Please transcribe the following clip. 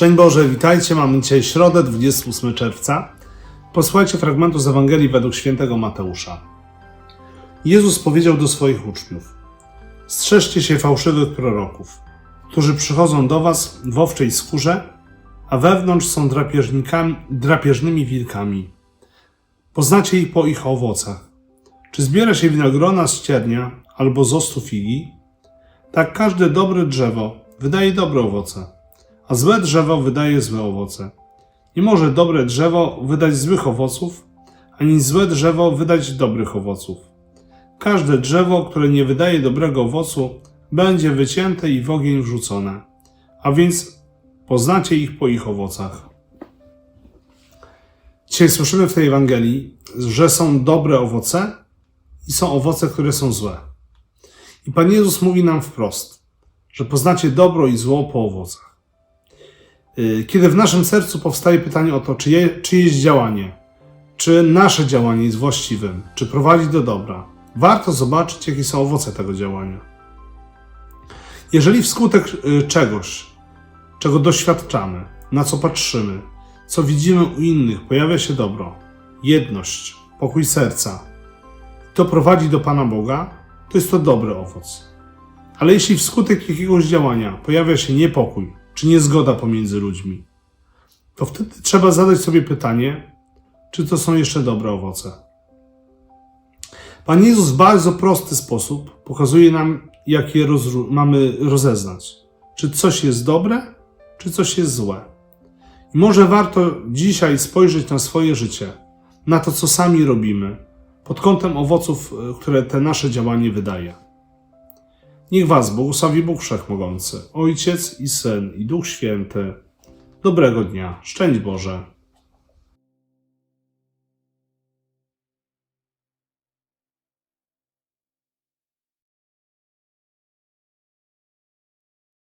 Szczęść Boże, witajcie. Mamy dzisiaj środę, 28 czerwca. Posłuchajcie fragmentu z Ewangelii według świętego Mateusza. Jezus powiedział do swoich uczniów: Strzeżcie się fałszywych proroków, którzy przychodzą do was w owczej skórze, a wewnątrz są drapieżnikami, drapieżnymi wilkami. Poznacie ich po ich owocach. Czy zbiera się winogrona z ciernia albo z ostu figi? Tak każde dobre drzewo wydaje dobre owoce a złe drzewo wydaje złe owoce. Nie może dobre drzewo wydać złych owoców, ani złe drzewo wydać dobrych owoców. Każde drzewo, które nie wydaje dobrego owocu, będzie wycięte i w ogień wrzucone. A więc poznacie ich po ich owocach. Dzisiaj słyszymy w tej Ewangelii, że są dobre owoce i są owoce, które są złe. I Pan Jezus mówi nam wprost, że poznacie dobro i zło po owocach. Y, Kiedy w naszym sercu powstaje pytanie o to, czy je, czyjeś działanie, czy nasze działanie jest właściwym, czy prowadzi do dobra, warto zobaczyć, jakie są owoce tego działania. Jeżeli wskutek y, czegoś, czego doświadczamy, na co patrzymy, co widzimy u innych, pojawia się dobro, jedność, pokój serca, to prowadzi do Pana Boga, to jest to dobry owoc. Ale jeśli wskutek jakiegoś działania pojawia się niepokój, czy niezgoda pomiędzy ludźmi, to wtedy trzeba zadać sobie pytanie, czy to są jeszcze dobre owoce. Pan Jezus w bardzo prosty sposób pokazuje nam, jak je mamy rozeznać. Czy coś jest dobre, czy coś jest złe. I może warto dzisiaj spojrzeć na swoje życie, na to, co sami robimy, pod kątem owoców, e, które te nasze działanie wydaje. Niech Was błogosławi Bóg Wszechmogący, Ojciec i Syn i Duch Święty. Dobrego dnia, szczęść Boże.